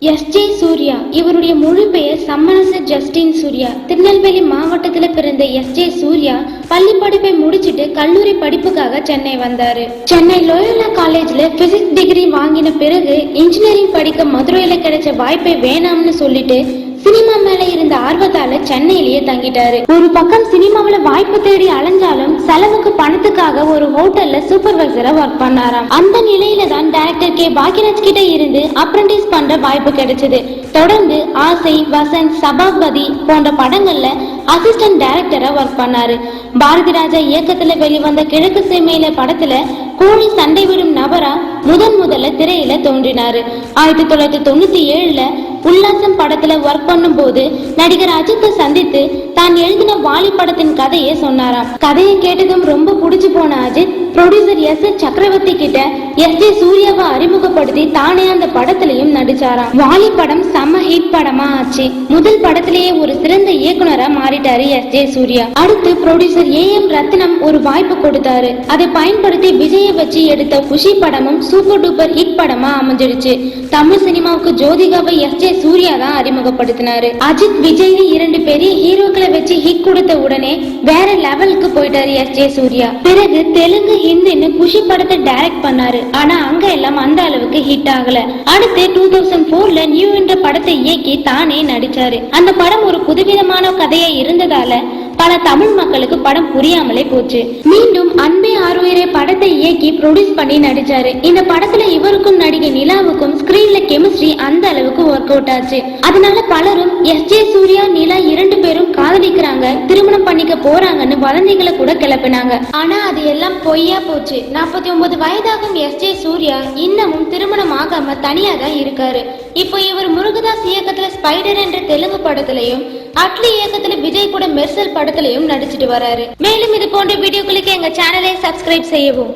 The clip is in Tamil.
எஸ். ஜே. சூர்யா. இவருடைய முழு பெயர் சம்மனச ஜஸ்டின் சூர்யா. திருநெல்வேலி மாவட்டத்துல பிறந்த எஸ். ஜே. சூர்யா பள்ளி படிப்பை முடிச்சிட்டு கல்லூரி படிப்புக்காக சென்னை வந்தாரு. சென்னை லோயோலா காலேஜ்ல பிசிக்ஸ் டிகிரி வாங்கின பிறகு இன்ஜினியரிங் படிக்க மதுரையில கிடைச்ச வாய்ப்பை வேணாம்னு சொல்லிட்டு சினிமா மேல இருந்த ஆர்வத்தால சென்னையிலேயே தங்கிட்டாரு. ஒரு பக்கம் சினிமாவுல வாய்ப்பு தேடி அலைஞ்சாலும் செலவுக்கு பணத்துக்காக ஒரு ஹோட்டல்ல சூப்பர்வைசரா ஒர்க் பண்ணாராம். அந்த நிலையில தான் டைரக்டர் கே பாக்யராஜ் கிட்ட இருந்து அப்ரண்டிஸ் பண்ற வாய்ப்பு கிடைச்சது. தொடர்ந்து ஆசை வசந்த் சபாபதி போன்ற படங்கள்ல அசிஸ்டன்ட் டைரக்டரா ஒர்க் பண்ணாரு. பாரதி ராஜா இயக்கத்துல வெளிவந்த கிழக்கு சீமையில படத்துல கோழி சண்டை விடும் நபரா முதன் முதல்ல திரையில தோன்றினாரு. ஆயிரத்தி தொள்ளாயிரத்தி தொண்ணூத்தி ஏழுல உல்லாசம் படத்துல ஒர்க் பண்ணும்போது நடிகர் அஜித்தை சந்தித்து தான் எழுதின வாலி படத்தின் கதையை சொன்னாராம். கதையை கேட்டதும் ரொம்ப புடிச்சு போன அஜித் ப்ரொடியூசர் எஸ் எஸ் சக்கரவர்த்தி கிட்ட எஸ் ஜே சூர்யாவை அறிமுகப்படுத்தி தானே அந்த படத்திலையும் நடிச்சாராம். வாலி படம் செம ஹிட் படமா ஆச்சு. முதல் படத்திலேயே ஒரு சிறந்த இயக்குனரா மாறிட்டாரு எஸ் ஜே சூர்யா. அடுத்து ப்ரொடியூசர் ஏ எம் ரத்னம் ஒரு வாய்ப்பு கொடுத்தாரு. அதை பயன்படுத்தி விஜயை வச்சு எடுத்த குஷி படமும் சூப்பர் டூப்பர் ஹிட் படமா அமைஞ்சிடுச்சு. தமிழ் சினிமாவுக்கு ஜோதிகாவை எஸ் ஜே சூர்யா தான் அறிமுகப்படுத்தினாரு. அஜித் விஜய்னு இரண்டு பெரிய ஹீரோக்களை வச்சு ஹிட் கொடுத்த உடனே வேற லெவலுக்கு போயிட்டாரு எஸ் ஜே சூர்யா. பிறகு தெலுங்கு ஹிந்தின்னு குஷி படத்தை டைரக்ட் பண்ணாரு. ஆனா அங்க எல்லாம் அந்த அளவுக்கு ஹிட் ஆகல. அடுத்து டூ தௌசண்ட் போர்ல நியூ என்ற படத்தை இயக்கி தானே நடிச்சாரு. அந்த படம் ஒரு புதுவிதமான கதையா இருந்ததால பல தமிழ் மக்களுக்கு படம் புரியாமலே போச்சு. மீண்டும் அன்பே படத்தை இயக்கி ப்ரொடியூஸ் பண்ணி நடிச்சாரு. இந்த படத்துல இவருக்கும் நடிகை நிலாவுக்கும் ஸ்கிரீன்ல கெமிஸ்ட்ரி அந்த அளவுக்கு ஒர்க் அவுட் ஆச்சு. அதனால பலரும் எஸ் ஜே சூர்யா நிலா இரண்டு பேரும் காதலிக்கிறாங்க. திருமணம் பண்ணிக்க போறாங்கன்னு வதந்திகளை கூட கிளப்பினாங்க. ஆனா அது எல்லாம் பொய்யா போச்சு. நாற்பத்தி ஒன்பது வயதாகும் எஸ் ஜே சூர்யா இன்னமும் திருமணம் ஆகாம தனியா தான் இருக்காரு. இப்போ இவர் முருகதாஸ் இயக்கத்துல ஸ்பைடர் என்ற தெலுங்கு படத்திலையும் அட்லி இயக்கத்துல விஜய் கூட மெர்சல் படத்திலையும் நடிச்சிட்டு வராரு. மேலும் இது போன்ற வீடியோக்களுக்கு எங்க சேனலை சப்ஸ்கிரைப் செய்யவும்.